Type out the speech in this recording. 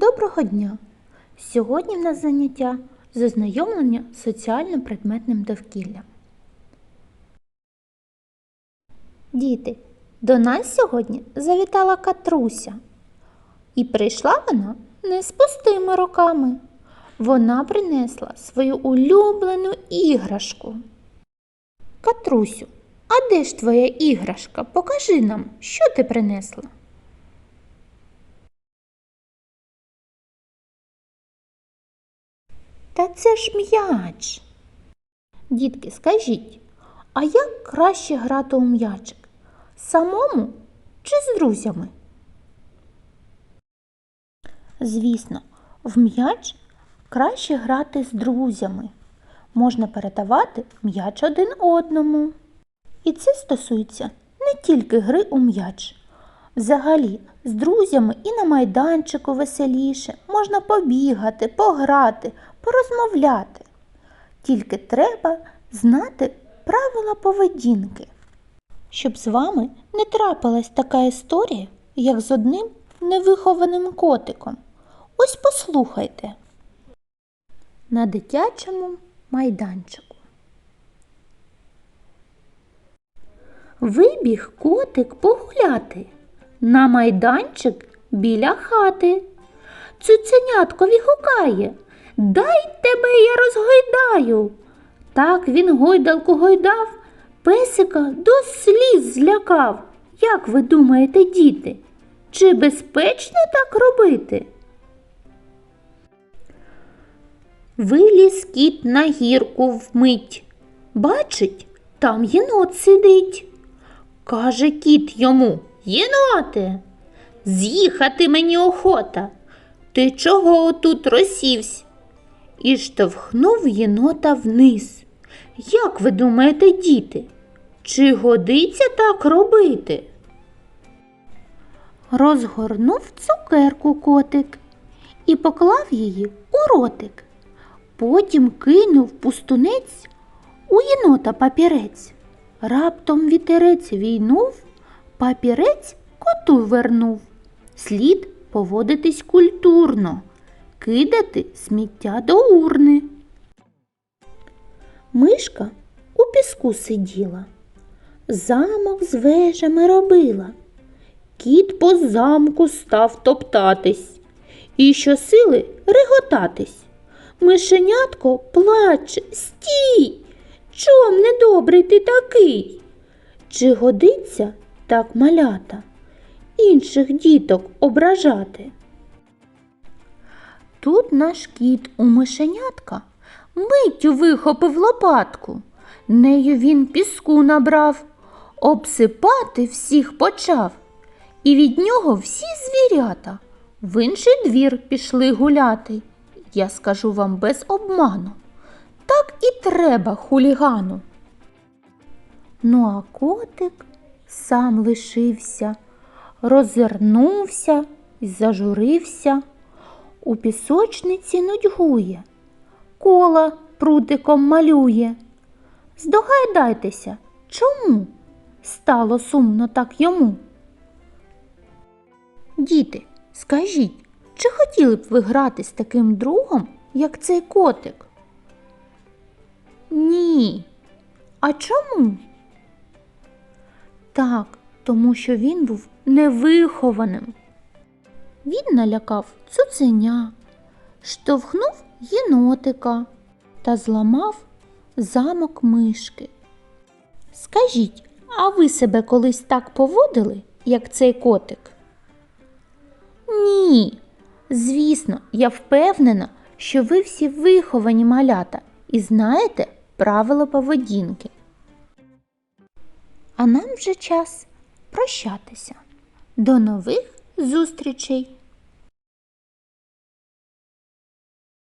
Доброго дня! Сьогодні в нас заняття з ознайомлення з соціально-предметним довкіллям. Діти, до нас сьогодні завітала Катруся. І прийшла вона не з пустими руками. Вона принесла свою улюблену іграшку. Катрусю, а де ж твоя іграшка? Покажи нам, що ти принесла. Та це ж м'яч. Дітки, скажіть, а як краще грати у м'ячик? Самому чи з друзями? Звісно, в м'яч краще грати з друзями. Можна передавати м'яч один одному. І це стосується не тільки гри у м'яч. Взагалі, з друзями і на майданчику веселіше можна побігати, пограти, порозмовляти. Тільки треба знати правила поведінки, щоб з вами не трапилась така історія, як з одним невихованим котиком. Ось послухайте. На дитячому майданчику. Вибіг котик погуляти на майданчик біля хати. Цуценяткові гукає. Дай тебе я розгойдаю. Так він гойдалку гойдав, песика до сліз злякав. Як ви думаєте, діти, чи безпечно так робити? Виліз кіт на гірку вмить. Бачить, там єнот сидить. Каже кіт йому Єноте, з'їхати мені охота. Ти чого отут розсівсь? І штовхнув єнота вниз. Як ви думаєте, діти, чи годиться так робити? Розгорнув цукерку котик і поклав її у ротик. Потім кинув пустунець у єнота папірець. Раптом вітерець війнув, папірець коту вернув. Слід поводитись культурно, кидати сміття до урни. Мишка у піску сиділа, замок з вежами робила. Кіт по замку став топтатись і щосили реготатись. Мишенятко плаче, стій. Чом недобрий ти такий? Чи годиться так малята інших діток ображати? Тут наш кіт у мишенятка миттю вихопив лопатку. Нею він піску набрав, обсипати всіх почав. І від нього всі звірята в інший двір пішли гуляти. Я скажу вам без обману. Так і треба хулігану. Ну, а котик сам лишився, розвернувся і зажурився. У пісочниці нудьгує, кола прутиком малює. Здогадайтеся, чому стало сумно так йому? Діти, скажіть, чи хотіли б ви грати з таким другом, як цей котик? Ні. А чому? Так, тому що він був невихованим. Він налякав цуценя, штовхнув єнотика та зламав замок мишки. Скажіть, а ви себе колись так поводили, як цей котик? Ні. Звісно, я впевнена, що ви всі виховані малята і знаєте правила поведінки. А нам вже час прощатися. До нових зустрічей!